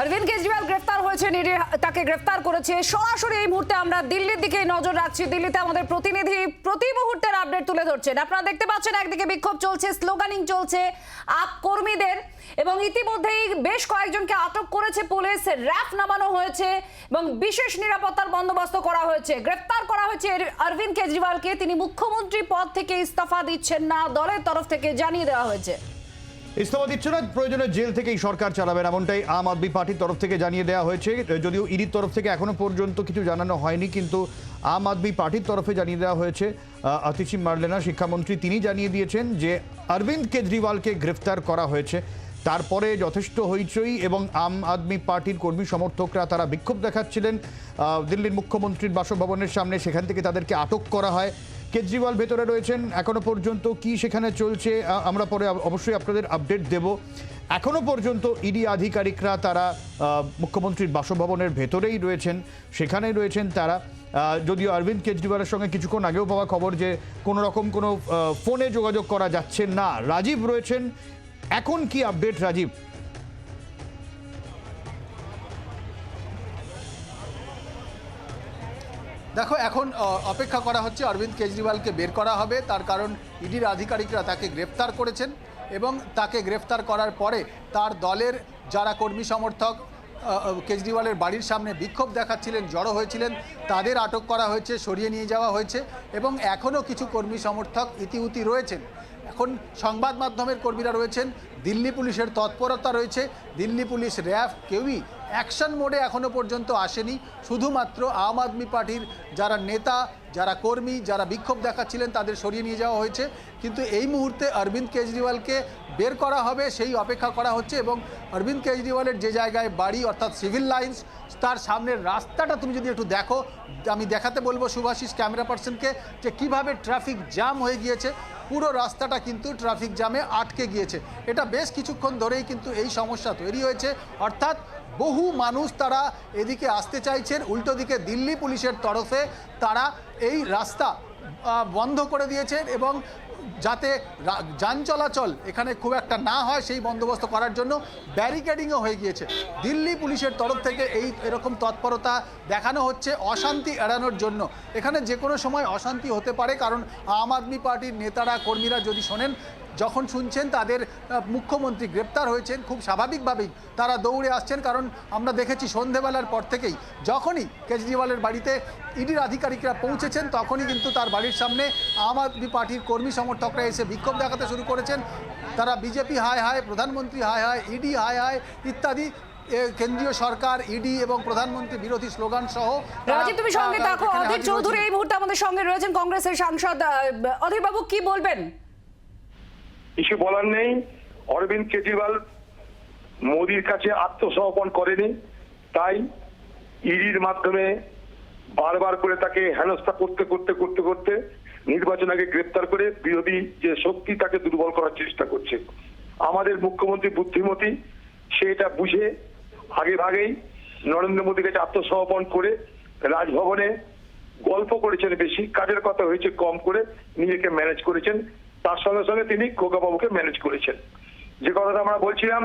অরবিন্দ কেজরিওয়াল গ্রেফতার হয়েছে তাকে গ্রেফতার করেছে। সরাসরি এই মুহূর্তে আমরা দিল্লির দিকে নজর রাখছি। দিল্লিতে আমাদের প্রতিনিধি প্রতি মুহূর্তের আপডেট তুলে ধরছেন। আপনারা দেখতে পাচ্ছেন, একদিকে বিক্ষোভ চলছে, স্লোগানিং চলছে আপ কর্মীদের এবং ইতিমধ্যেই বেশ কয়েকজনকে আটক করেছে পুলিশ। র্যাফ নামানো হয়েছে এবং বিশেষ নিরাপত্তার বন্দোবস্ত করা হয়েছে। গ্রেফতার করা হয়েছে অরবিন্দ কেজরিওয়ালকে। তিনি মুখ্যমন্ত্রী পদ থেকে ইস্তফা দিচ্ছেন না, দলের তরফ থেকে জানিয়ে দেওয়া হয়েছে। ইস্তফা দিচ্ছে না, প্রয়োজনে জেল থেকেই সরকার চালাবেন এমনটাই আম আদমি পার্টির তরফ থেকে জানিয়ে দেওয়া হয়েছে। যদিও ইডির তরফ থেকে এখনও পর্যন্ত কিছু জানানো হয়নি, কিন্তু আম আদমি পার্টির তরফে জানিয়ে দেওয়া হয়েছে আতিশি মার্লেনা শিক্ষামন্ত্রী তিনি জানিয়ে দিয়েছেন যে অরবিন্দ কেজরিওয়ালকে গ্রেফতার করা হয়েছে। তারপরে যথেষ্ট হইচই এবং আম আদমি পার্টির কর্মী সমর্থকরা তারা বিক্ষোভ দেখাচ্ছিলেন। দিল্লির মুখ্যমন্ত্রীর বাসভবনের সামনে সেখান থেকে তাদেরকে আটক করা হয়। কেজরিওয়াল ভেতরে রয়েছেন, এখনও পর্যন্ত কি সেখানে চলছে আমরা পরে অবশ্যই আপনাদের আপডেট দেব। এখনও পর্যন্ত ইডি আধিকারিকরা তারা মুখ্যমন্ত্রীর বাসভবনের ভেতরেই রয়েছেন, সেখানেই রয়েছেন তারা। যদিও অরবিন্দ কেজরিওয়ালের সঙ্গে কিছুক্ষণ আগেও পাওয়া খবর যে কোনো রকম কোনো ফোনে যোগাযোগ করা যাচ্ছে না। রাজীব রয়েছেন, এখন কি আপডেট রাজীব? দেখো, এখন অপেক্ষা করা হচ্ছে অরবিন্দ কেজরিওয়ালকে বের করা হবে। তার কারণ ইডির আধিকারিকরা তাকে গ্রেফতার করেছেন এবং তাকে গ্রেফতার করার পরে তার দলের যারা কর্মী সমর্থক কেজরিওয়ালের বাড়ির সামনে বিক্ষোভ দেখাচ্ছিলেন, জড়ো হয়েছিলেন, তাদের আটক করা হয়েছে, সরিয়ে নিয়ে যাওয়া হয়েছে এবং এখনও কিছু কর্মী সমর্থক ইতিউতি রয়েছেন। এখন সংবাদ মাধ্যমের কর্মীরা রয়েছেন, দিল্লি পুলিশের তৎপরতা রয়েছে, দিল্লি পুলিশ র্যাফ কেউই অ্যাকশন মোডে এখনও পর্যন্ত আসেনি। শুধুমাত্র আম আদমি পার্টির যারা নেতা, যারা কর্মী, যারা বিক্ষোভ দেখাচ্ছিলেন তাদের সরিয়ে নিয়ে যাওয়া হয়েছে। কিন্তু এই মুহূর্তে অরবিন্দ কেজরিওয়ালকে বের করা হবে, সেই অপেক্ষা করা হচ্ছে এবং অরবিন্দ কেজরিওয়ালের যে জায়গায় বাড়ি, অর্থাৎ সিভিল লাইন্স, তার সামনের রাস্তাটা তুমি যদি একটু দেখো, আমি দেখাতে বলব শুভাশিস ক্যামেরা পার্সনকে, যে কীভাবে ট্রাফিক জ্যাম হয়ে গিয়েছে। পুরো রাস্তাটা কিন্তু ট্রাফিক জ্যামে আটকে গিয়েছে। এটা বেশ কিছুক্ষণ ধরেই কিন্তু এই সমস্যা তৈরি হয়েছে। অর্থাৎ বহু মানুষ তারা এদিকে আসতে চাইছেন, উল্টো দিকে দিল্লি পুলিশের তরফে তারা এই রাস্তা বন্ধ করে দিয়েছে এবং যাতে যান চলাচল এখানে খুব একটা না হয় সেই বন্দোবস্ত করার জন্য ব্যারিকেডিংও হয়ে গিয়েছে। দিল্লি পুলিশের তরফ থেকে এই এরকম তৎপরতা দেখানো হচ্ছে অশান্তি এড়ানোর জন্য। এখানে যে কোনো সময় অশান্তি হতে পারে, কারণ আম আদমি পার্টির নেতারা, কর্মীরা যদি শোনেন যখন শুনছেন তাদের মুখ্যমন্ত্রী গ্রেপ্তার হয়েছেন খুব স্বাভাবিকভাবেই তারা দৌড়ে আসছেন কারণ আমরা দেখেছি সন্ধেবেলার পর থেকেই যখনই কেজরিওয়ালের বাড়িতে ইডির আধিকারিকরা পৌঁছেছেন তখনই কিন্তু তার বাড়ির সামনে আম আদমি পার্টির কর্মী সমর্থকরা এসে বিক্ষোভ দেখাতে শুরু করেছেন। তারা বিজেপি হায় হায় প্রধানমন্ত্রী হায় হায় ইডি হায় হায় ইত্যাদি কেন্দ্রীয় সরকার ইডি এবং প্রধানমন্ত্রী বিরোধী স্লোগান সহ রাজীব তুমি সঙ্গে থাকো। অধীর চৌধুরী এই মুহূর্তে আমাদের সঙ্গে রয়েছেন কংগ্রেসের সাংসদ অধীর বাবু কি বলবেন? কিছু বলার নেই। অরবিন্দ কেজরিওয়াল মোদির কাছে আত্মসমর্পণ করেনি। তাই ইডির মাধ্যমে বারবার করে তাকে হেনস্থা করতে করতে করতে করতে নির্বাচন আগে গ্রেপ্তার করে বিরোধী যে শক্তি তাকে দুর্বল করার চেষ্টা করছে। আমাদের মুখ্যমন্ত্রী বুদ্ধিমতী, সে এটা বুঝে আগে ভাগেই নরেন্দ্র মোদীর কাছে আত্মসমর্পণ করে রাজভবনে গল্প করেছেন বেশি, কাজের কথা হয়েছে কম করে, নিজেকে ম্যানেজ করেছেন। তার সঙ্গে সঙ্গে তিনি খোকাবাবুকে ম্যানেজ করেছেন। যে কথাটা আমরা বলছিলাম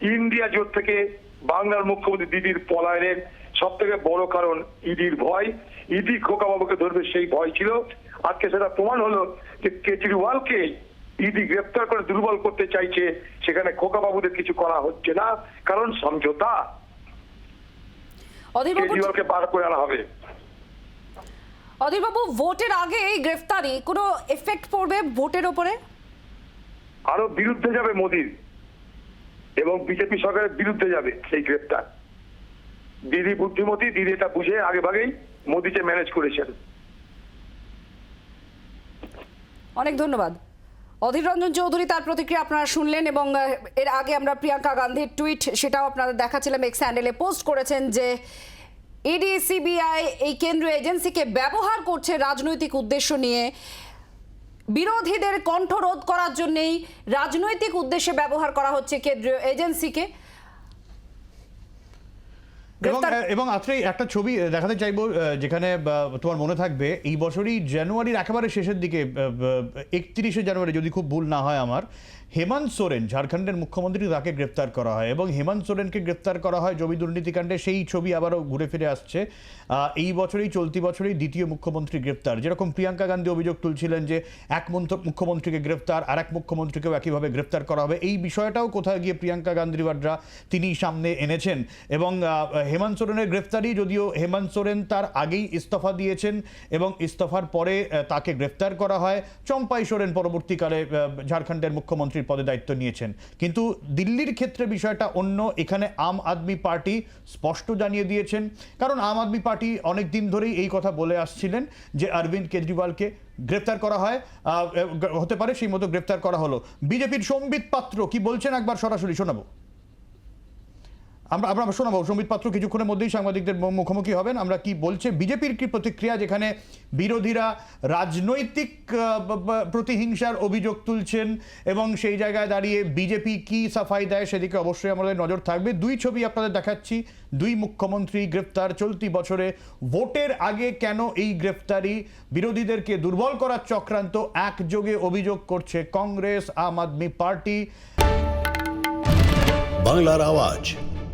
ইন্ডিয়া জোট থেকে বাংলার মুখ্যমন্ত্রী দিদির পলায়নের সব থেকে বড় কারণ ইডির ভয়। ইডি খোকাবাবুকে ধরবে সেই ভয় ছিল। আজকে সেটা প্রমাণ হলো যে কেজরিওয়ালকে ইডি গ্রেপ্তার করে দুর্বল করতে চাইছে সেখানে খোকাবাবুদের কিছু করা হচ্ছে না কারণ সমঝোতা। কেজরিওয়ালকে বার করে আনা হবে। অধীর বাবু ভোটের আগে এই গ্রেফতারি কোনো এফেক্ট পড়বে ভোটের ওপরে? আরও বিরুদ্ধে যাবে মোদির এবং বিজেপি সরকারের বিরুদ্ধে যাবে সেই গ্রেপ্তার দিদি বুদ্ধিমতী দিদি এটা বুঝে আগে ভাগেই মোদিকে ম্যানেজ করেছেন। অনেক ধন্যবাদ। অধীর রঞ্জন চৌধুরী তার প্রতিক্রিয়া আপনারা শুনলেন এবং এর আগে আমরা প্রিয়াঙ্কা গান্ধীর টুইট সেটাও আপনাদের দেখাচ্ছিলাম এক্স হ্যান্ডেলে পোস্ট করেছেন যে ইডি সিবিআই এই কেন্দ্রীয় এজেন্সিকে ব্যবহার করছে রাজনৈতিক উদ্দেশ্য নিয়ে। বিরোধীদের কণ্ঠরোধ করার জন্যেই রাজনৈতিক উদ্দেশ্যে ব্যবহার করা হচ্ছে কেন্দ্রীয় এজেন্সিকে। এবং আত্রে একটা ছবি দেখাতে চাইব যেখানে তোমার মনে থাকবে এই বছরই জানুয়ারির একেবারে শেষের দিকে একত্রিশে জানুয়ারি যদি খুব ভুল না হয় আমার হেমন্ত সোরেন ঝাড়খণ্ডের মুখ্যমন্ত্রী তাকে গ্রেপ্তার করা হয়। এবং হেমন্ত সোরেনকে গ্রেপ্তার করা হয় জমি দুর্নীতিকাণ্ডে সেই ছবি আবারও ঘুরে ফিরে আসছে। এই বছরেই চলতি বছরেই দ্বিতীয় মুখ্যমন্ত্রী গ্রেপ্তার যেরকম প্রিয়াঙ্কা গান্ধী অভিযোগ তুলছিলেন যে এক মন্ত্র- মুখ্যমন্ত্রীকে গ্রেপ্তার আর এক মুখ্যমন্ত্রীকেও একইভাবে গ্রেপ্তার করা হবে। এই বিষয়টাও কোথায় গিয়ে প্রিয়াঙ্কা গান্ধী তিনি সামনে এনেছেন। এবং হেমন্ত সোরেনের গ্রেফতারি, যদিও হেমন্ত সোরেন তার আগেই ইস্তফা দিয়েছেন এবং ইস্তফার পরে তাকে গ্রেফতার করা হয়। চম্পাই সোরেন পরবর্তীকালে ঝাড়খণ্ডের মুখ্যমন্ত্রীর পদে দায়িত্ব নিয়েছেন। কিন্তু দিল্লির ক্ষেত্রে বিষয়টা অন্য। এখানে আম আদমি পার্টি স্পষ্ট জানিয়ে দিয়েছেন। কারণ আম আদমি পার্টি অনেক দিন ধরেই এই কথা বলে আসছিলেন যে অরবিন্দ কেজরিওয়ালকে গ্রেপ্তার করা হয়। হতে পারে সেই মতো গ্রেপ্তার করা হলো। বিজেপির সম্বিত পাত্র কি বলছেন? একবার সরাসরি শোনাবো। আমরা আমরা শোনাবো। সম্বিত পাত্র কিছুক্ষণের মধ্যেই সাংবাদিকদের মুখোমুখি হবেন। আমরা কি বলছে? বিজেপির কি প্রতিক্রিয়া যেখানে বিরোধীরা রাজনৈতিক প্রতিহিংসার অভিযোগ তুলছেন এবং সেই জায়গায় দাঁড়িয়ে বিজেপি কি সাফাই দেয় সেদিকে অবশ্যই আমাদের নজর থাকবে। দুই ছবি আপনাদের দেখাচ্ছি। দুই মুখ্যমন্ত্রী গ্রেফতার। চলতি বছরে ভোটের আগে কেন এই গ্রেফতারি? বিরোধীদেরকে দুর্বল করার চক্রান্ত। একযোগে অভিযোগ করছে কংগ্রেস, আম আদমি পার্টি। বাংলার আওয়াজ।